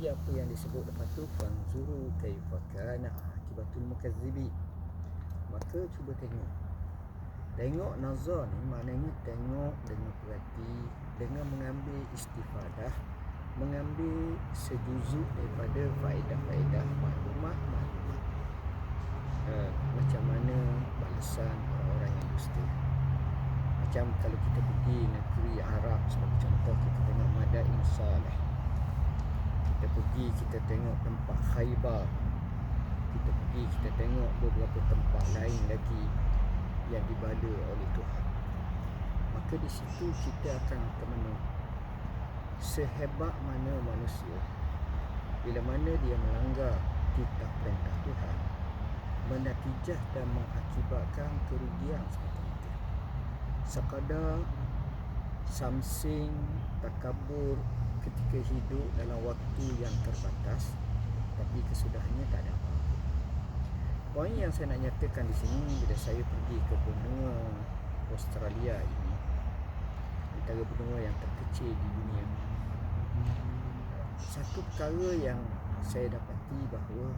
Jadi apa yang disebut lepas tu fanzuru kaifa kana akibatul mukazzibin. Maka cuba tengok. Tengok nazar ni maknanya tengok dengan perhati dengan mengambil istifadah mengambil sejuzuk daripada faedah-faedah maklumat-maklumat uh, macam mana balasan orang-orang yang dusta macam kalau kita pergi negeri Arab sebagai contoh kita tengok Madain pergi kita tengok tempat Khaybar. Kita pergi kita tengok beberapa tempat lain lagi yang dibala oleh Tuhan. Maka di situ kita akan termenung sehebat mana manusia bila mana dia melanggar titah perintah Tuhan menatijah dan mengakibatkan kerugian seperti itu sekadar samsing takabur ketika hidup dalam waktu yang terbatas tapi kesudahannya tak ada apa. Poin yang saya nak nyatakan di sini bila saya pergi ke benua Australia ini antara benua yang terkecil di dunia satu perkara yang saya dapati bahawa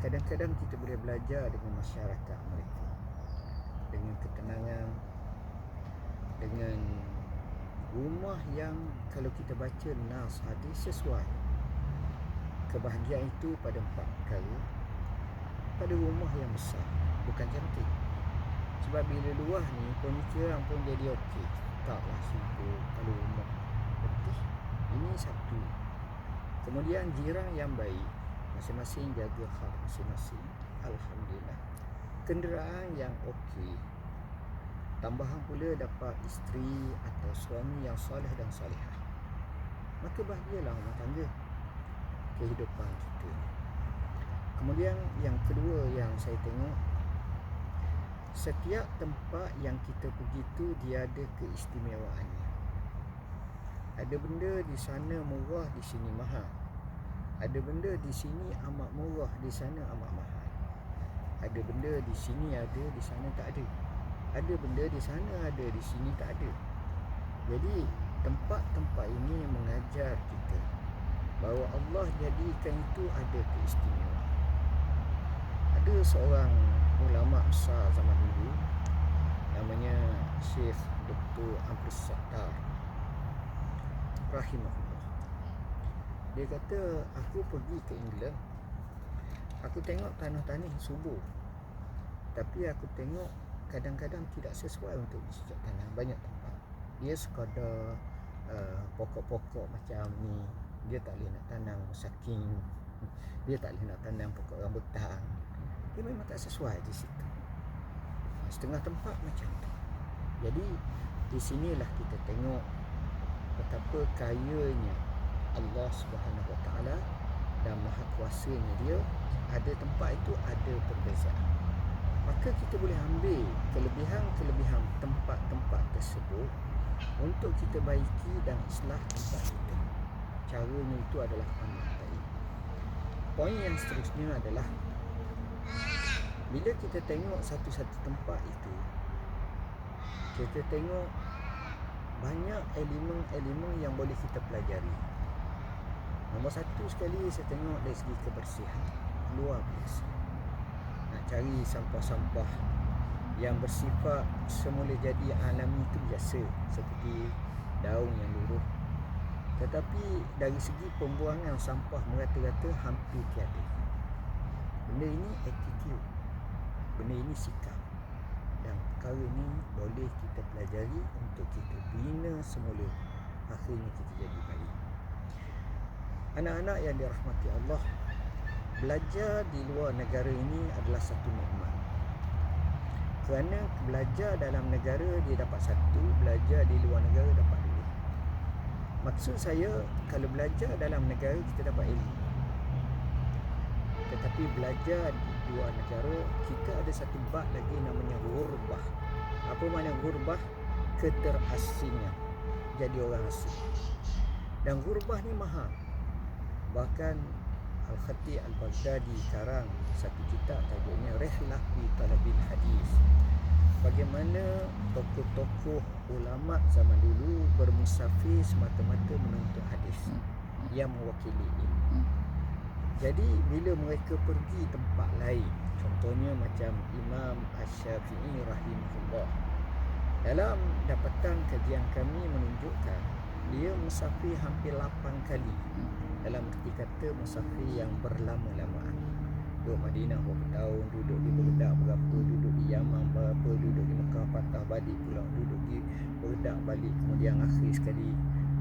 kadang-kadang kita boleh belajar dengan masyarakat mereka dengan ketenangan dengan rumah yang kalau kita baca nas hadis sesuai kebahagiaan itu pada empat perkara. Pada rumah yang besar bukan cantik. Sebab bila luah ni pemikiran pun jadi okey. Taklah simpul kalau rumah putih. Ini satu. Kemudian jiran yang baik masing-masing jaga hak masing-masing. Alhamdulillah. Kenderaan yang okey. Tambahan pula dapat isteri atau suami yang soleh dan solehah maka bahagialah rumah tangga kehidupan kita. Kemudian yang kedua yang saya tengok setiap tempat yang kita pergi tu dia ada keistimewaannya. Ada benda di sana murah di sini mahal. Ada benda di sini amat murah di sana amat mahal. Ada benda di sini ada di sana tak ada. Ada benda di sana ada di sini tak ada. Jadi tempat-tempat ini mengajar kita bahawa Allah jadikan itu ada keistimewaan. Ada seorang ulama besar zaman dulu namanya Syekh Dr. Abdul Sattar rahimahullah. Dia kata aku pergi ke England. Aku tengok tanah-tanah subur. Tapi aku tengok kadang-kadang tidak sesuai untuk dicicak tanam banyak tempat. Dia sekadar uh, pokok-pokok macam ni dia tak boleh nak tanam saking dia tak boleh nak tanam pokok rambutan dia memang tak sesuai di situ. Setengah tempat macam tu. Jadi di sinilah kita tengok betapa kayanya Allah Subhanahu Wa Taala dan maha kuasanya dia ada tempat itu ada perbezaan. Maka kita boleh ambil kelebihan-kelebihan tempat-tempat tersebut untuk kita baiki dan islah tempat kita. Caranya itu adalah baik. Poin yang seterusnya adalah bila kita tengok satu-satu tempat itu kita tengok banyak elemen-elemen yang boleh kita pelajari. Nombor satu sekali saya tengok dari segi kebersihan luar biasa cari sampah-sampah yang bersifat semula jadi alami itu biasa seperti daun yang luruh. Tetapi dari segi pembuangan sampah merata-rata hampir tiada. Benda ini attitude benda ini sikap dan perkara ini boleh kita pelajari untuk kita bina semula akhirnya kita jadi baik. Anak-anak yang dirahmati Allah belajar di luar negara ini adalah satu nikmat. Kerana belajar dalam negara dia dapat satu, belajar di luar negara dapat dua. Maksud saya kalau belajar dalam negara kita dapat ilmu. Tetapi belajar di luar negara kita ada satu bab lagi namanya gurbah. Apa makna gurbah? Keterasingan. Jadi orang asing. Dan gurbah ni mahal. Bahkan Al-Khatib Al-Baghdadi karang satu kitab tajuknya Rehlah fi Talabil Hadis. Bagaimana tokoh-tokoh ulama zaman dulu bermusafir semata-mata menuntut hadis. yang mewakili ilmu. Jadi bila mereka pergi tempat lain, contohnya macam Imam Asy-Syafi'i rahimahullah. Dalam dapatan kajian kami menunjukkan dia musafir hampir 8 kali. Dalam erti kata musafir yang berlama-lamaan. Duduk Madinah berapa tahun, duduk di Baghdad berapa, duduk di Yaman berapa, duduk di Mekah patah balik pulang, duduk di Baghdad balik kemudian akhir sekali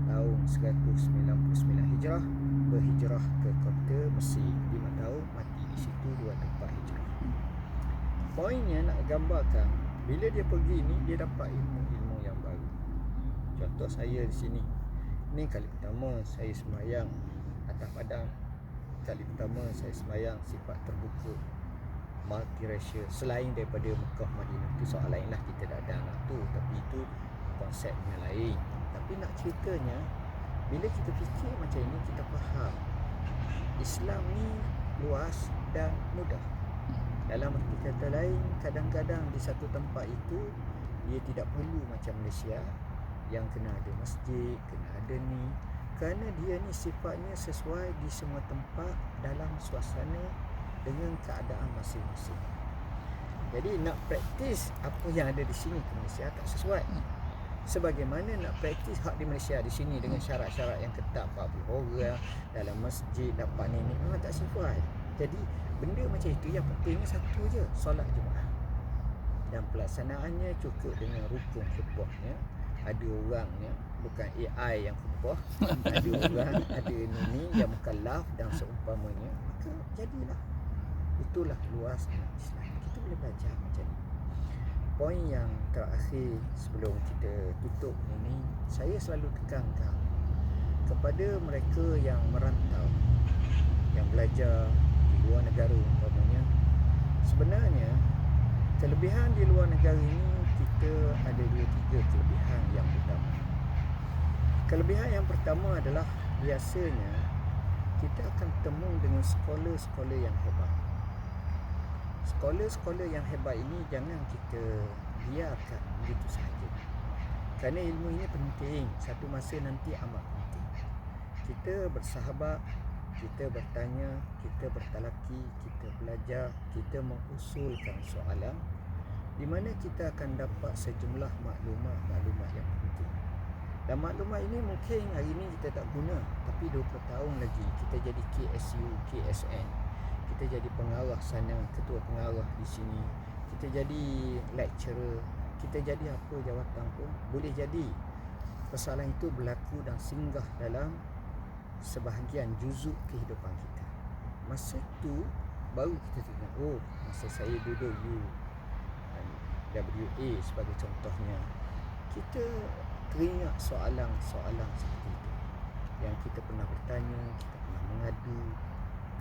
tahun 199 Hijrah berhijrah ke kota Mesir 5 tahun mati di situ dua tempat hijrah. Poinnya nak gambarkan bila dia pergi ni dia dapat baru. Contoh saya di sini. Ini kali pertama saya sembahyang atas padang. Kali pertama saya sembahyang sifat terbuka multiracial selain daripada Mekah Madinah. Itu soal lain lah kita dah ada anak tu. Tapi itu konsepnya lain. Tapi nak ceritanya bila kita fikir macam ini kita faham. Islam ni luas dan mudah. Dalam arti kata lain kadang-kadang di satu tempat itu dia tidak perlu macam Malaysia yang kena ada masjid kena ada ni. Kerana dia ni sifatnya sesuai di semua tempat dalam suasana dengan keadaan masing-masing. Jadi nak praktis apa yang ada di sini ke Malaysia tak sesuai. Sebagaimana nak praktis hak di Malaysia di sini dengan syarat-syarat yang ketat 40 orang dalam masjid dapat ni ni memang tak sesuai. Jadi benda macam itu yang pentingnya satu je solat Jumaat. Dan pelaksanaannya cukup dengan rukun khutbahnya ada orangnya bukan AI yang khutbah ada orang ada ni ni yang mukallaf dan seumpamanya maka jadilah. Itulah luasnya Islam. Kita boleh belajar macam ni. Poin yang terakhir sebelum kita tutup ini saya selalu tekankan kepada mereka yang merantau yang belajar di luar negara umpamanya sebenarnya kelebihan di luar negara ini kita ada dua tiga kelebihan yang utama kelebihan yang pertama adalah biasanya kita akan temu dengan sekolah-sekolah yang hebat. Sekolah-sekolah yang hebat ini jangan kita biarkan begitu sahaja. Kerana ilmu ini penting satu masa nanti amat penting. Kita bersahabat kita bertanya kita bertalaki kita belajar kita mengusulkan soalan di mana kita akan dapat sejumlah maklumat-maklumat yang penting? Dan maklumat ini mungkin hari ini kita tak guna tapi 20 tahun lagi kita jadi KSU, KSN kita jadi pengarah sana, ketua pengarah di sini, kita jadi lecturer, kita jadi apa jawatan pun boleh jadi. Persoalan itu berlaku dan singgah dalam sebahagian juzuk kehidupan kita. Masa itu baru kita tengok, oh masa saya duduk U WA sebagai contohnya, kita teringat soalan-soalan seperti itu. Yang kita pernah bertanya, kita pernah mengadu,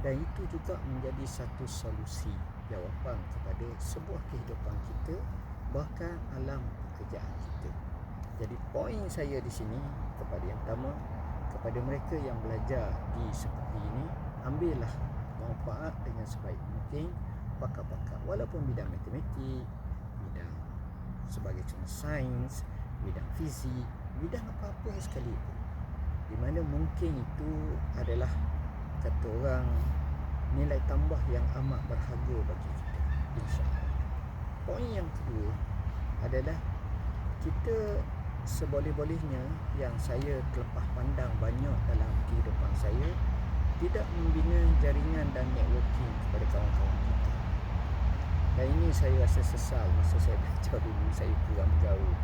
dan itu juga menjadi satu solusi jawapan kepada sebuah kehidupan kita bahkan alam pekerjaan kita. Jadi poin saya di sini kepada yang pertama kepada mereka yang belajar di seperti ini ambillah manfaat dengan sebaik mungkin pakar-pakar. Walaupun bidang matematik, sebagai contoh sains, bidang fizik, bidang apa-apa sekalipun di mana mungkin itu adalah kata orang nilai tambah yang amat berharga bagi kita insyaAllah. Poin yang kedua adalah kita seboleh-bolehnya yang saya terlepas pandang banyak dalam kehidupan saya tidak membina jaringan dan networking kepada kawan-kawan kita dan ini saya rasa sesal masa saya belajar dulu saya kurang jauh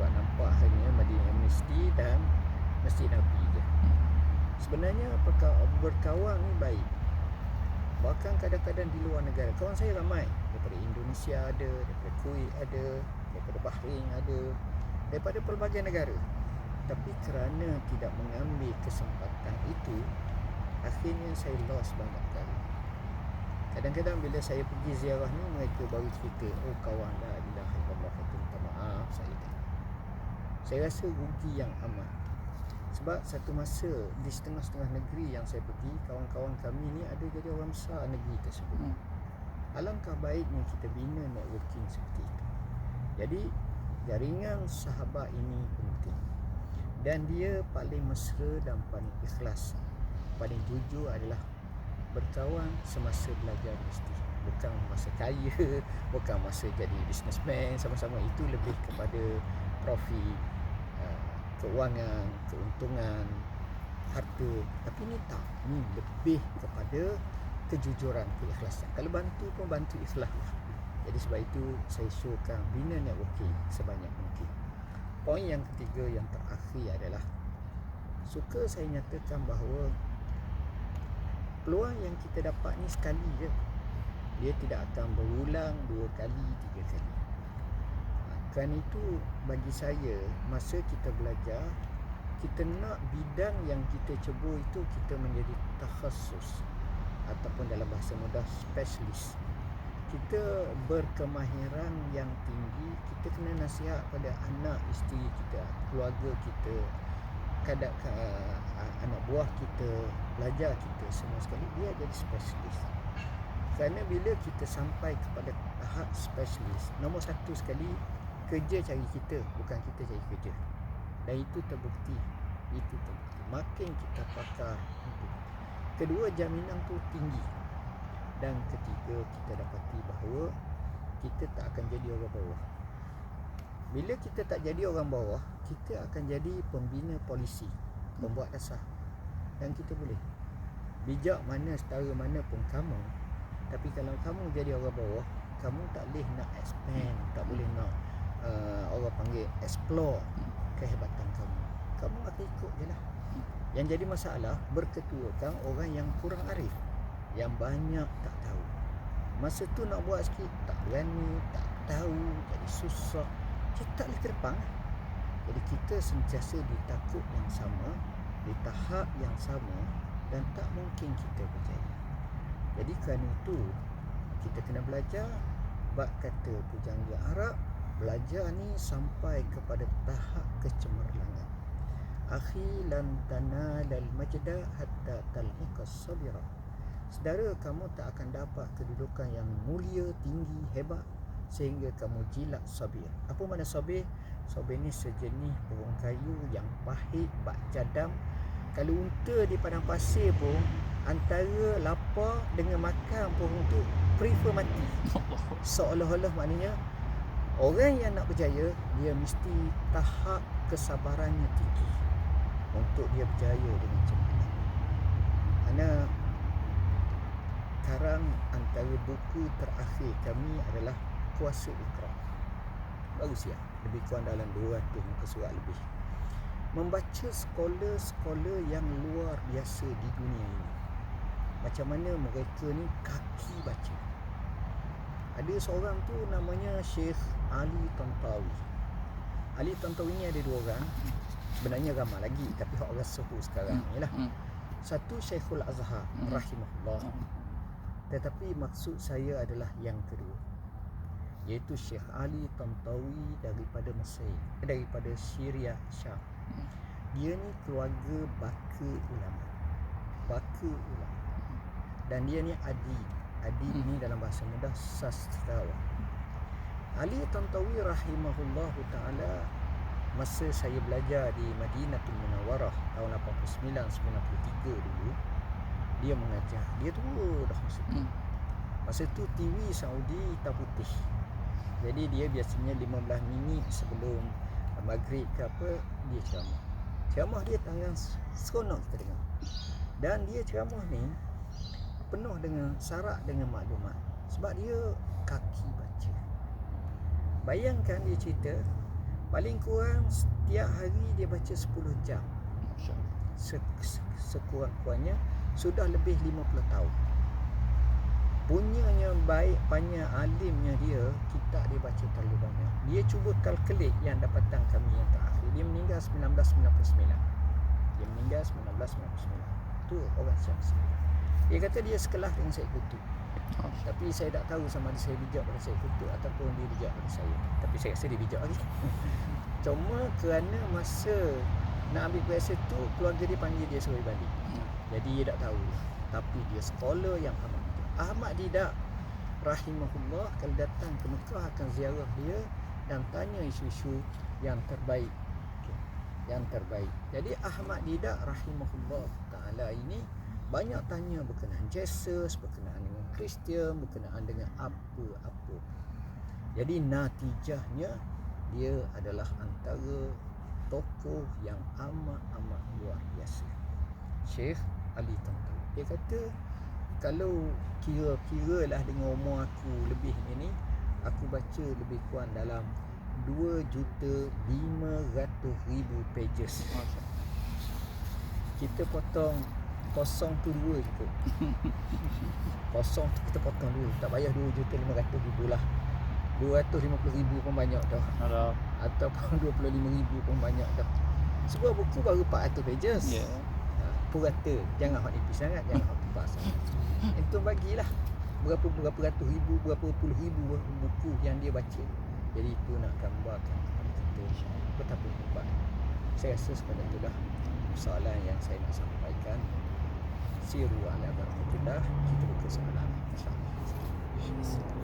sebab nampak hanya Madinah University dan Masjid Nabi je. Sebenarnya berkawan ni baik. Bahkan kadang-kadang di luar negara kawan saya ramai. Daripada Indonesia ada daripada Kuwait ada daripada Bahrain ada daripada pelbagai negara. Tapi kerana tidak mengambil kesempatan itu akhirnya saya lost banyak kadang-kadang bila saya pergi ziarah ni mereka baru cerita oh kawan dah ilaha illallah kata minta maaf saya saya rasa rugi yang amat. Sebab satu masa di setengah-setengah negeri yang saya pergi Kawan-kawan kami ni ada jadi orang besar negeri tersebut. Hmm. Alangkah baiknya kita bina networking seperti itu. Jadi jaringan sahabat ini penting. Dan dia paling mesra dan paling ikhlas. Paling jujur adalah berkawan semasa belajar universiti. Bukan masa kaya bukan masa jadi businessman sama-sama. Itu lebih kepada profit uh, keuangan keuntungan harta. Tapi ni tak. Ni lebih kepada kejujuran keikhlasan. Kalau bantu pun bantu ikhlas lah. Jadi sebab itu saya showkan bina networking sebanyak mungkin. Poin yang ketiga yang terakhir adalah suka saya nyatakan bahawa peluang yang kita dapat ni sekali je. Dia tidak akan berulang dua kali tiga kali. Ha, kerana itu bagi saya masa kita belajar kita nak bidang yang kita cebur itu kita menjadi takhasus ataupun dalam bahasa mudah specialist. Kita berkemahiran yang tinggi kita kena nasihat pada anak isteri kita keluarga kita kadang uh, anak buah kita belajar kita semua sekali dia jadi specialist. Kerana bila kita sampai kepada tahap specialist nombor satu sekali kerja cari kita bukan kita cari kerja. Dan itu terbukti itu terbukti. Makin kita pakar kedua jaminan tu tinggi. Dan ketiga kita dapati bahawa kita tak akan jadi orang bawah bila kita tak jadi orang bawah kita akan jadi pembina polisi pembuat dasar. Dan kita boleh. Bijak mana setara mana pun kamu tapi kalau kamu jadi orang bawah kamu tak boleh nak expand tak boleh nak uh, orang panggil explore kehebatan kamu. Kamu akan ikut je lah. Yang jadi masalah berketuakan orang yang kurang arif yang banyak tak tahu. Masa tu nak buat sikit tak berani tak tahu jadi susah kita boleh ke depan jadi kita sentiasa ditakut yang sama di tahap yang sama dan tak mungkin kita berjaya jadi kerana itu kita kena belajar bak kata pujangga Arab belajar ni sampai kepada tahap kecemerlangan. Akhi lan tanalal majda hatta talhiqas sabira. Sedara kamu tak akan dapat kedudukan yang mulia, tinggi, hebat sehingga kamu jilat sabir. Apa makna sabir? Sabir ni sejenis burung kayu yang pahit, bak jadam. Kalau unta di padang pasir pun antara lapar dengan makan burung tu prefer mati. Seolah-olah maknanya orang yang nak berjaya dia mesti tahap kesabarannya tinggi untuk dia berjaya dengan cepat. Kerana sekarang antara buku terakhir kami adalah Kuasa Ikra. Baru siap. Lebih kurang dalam 200 muka surat lebih. Membaca sekolah-sekolah yang luar biasa di dunia ini. Macam mana mereka ni kaki baca. Ada seorang tu namanya Syekh Ali Tantawi. Ali Tantawi ni ada dua orang. Sebenarnya ramai lagi tapi orang sepuh sekarang ni lah. Hmm. Satu Syekhul Azhar hmm. rahimahullah. Hmm. Tetapi maksud saya adalah yang kedua Iaitu Syekh Ali Tantawi daripada Mesir Daripada Syria Syam. Dia ni keluarga baka ulama. Baka ulama. Dan dia ni adi. Adi hmm. ni dalam bahasa mudah sastrawan. Ali Tantawi rahimahullah ta'ala Masa saya belajar di Madinatul Munawwarah Tahun 89-93 dulu dia mengajar. Dia tu dah masa tu. Hmm. masa tu TV Saudi hitam putih jadi dia biasanya 15 minit sebelum maghrib ke apa dia ceramah. Ceramah dia tangan seronok kita dengar. Dan dia ceramah ni penuh dengan syarat dengan maklumat. Sebab dia kaki baca. Bayangkan dia cerita paling kurang setiap hari dia baca 10 jam. Sekurang-kurangnya sudah lebih 50 tahun punyanya baik banyak alimnya dia kita dia baca terlalu banyak. Dia cuba kalkulit yang dapatan kami yang terakhir. Dia meninggal 1999 dia meninggal 1999 tu orang saksi dia kata dia sekelas dengan Syed Kutu oh. tapi saya tak tahu sama ada saya bijak pada Syed Kutu ataupun dia bijak pada saya. Tapi saya rasa dia bijak lagi. Cuma kerana masa nak ambil kuasa tu keluarga dia panggil dia suruh balik. Jadi dia tak tahu. Tapi dia sekolah yang amat Ahmad Didak Rahimahullah Kalau datang ke Mekah akan ziarah dia Dan tanya isu-isu yang terbaik yang terbaik. Jadi Ahmad Didak rahimahullah taala ini banyak tanya berkenaan Jesus, berkenaan dengan Kristian, berkenaan dengan apa-apa. Jadi natijahnya dia adalah antara tokoh yang amat-amat luar biasa. Syekh Ali Tantan. Dia kata kalau kira-kira lah dengan umur aku lebih ini aku baca lebih kurang dalam 2 juta 500 ribu pages. Kita potong kosong tu dua je kosong tu kita potong dulu tak payah 2 juta 500 ribu lah. 250 ribu pun banyak dah. Alah. ataupun 25 ribu pun banyak dah. Sebuah buku baru 400 pages. Ya. Ha, purata jangan hot nipis sangat jangan hot lepas Anton eh. bagilah. Berapa-berapa ratus ribu Berapa puluh ribu buku yang dia baca. Jadi itu nak gambarkan kepada kita Betapa hebat. Saya rasa sekadar itulah Soalan yang saya nak sampaikan. Siru ala barakatullah Kita buka soalan. InsyaAllah.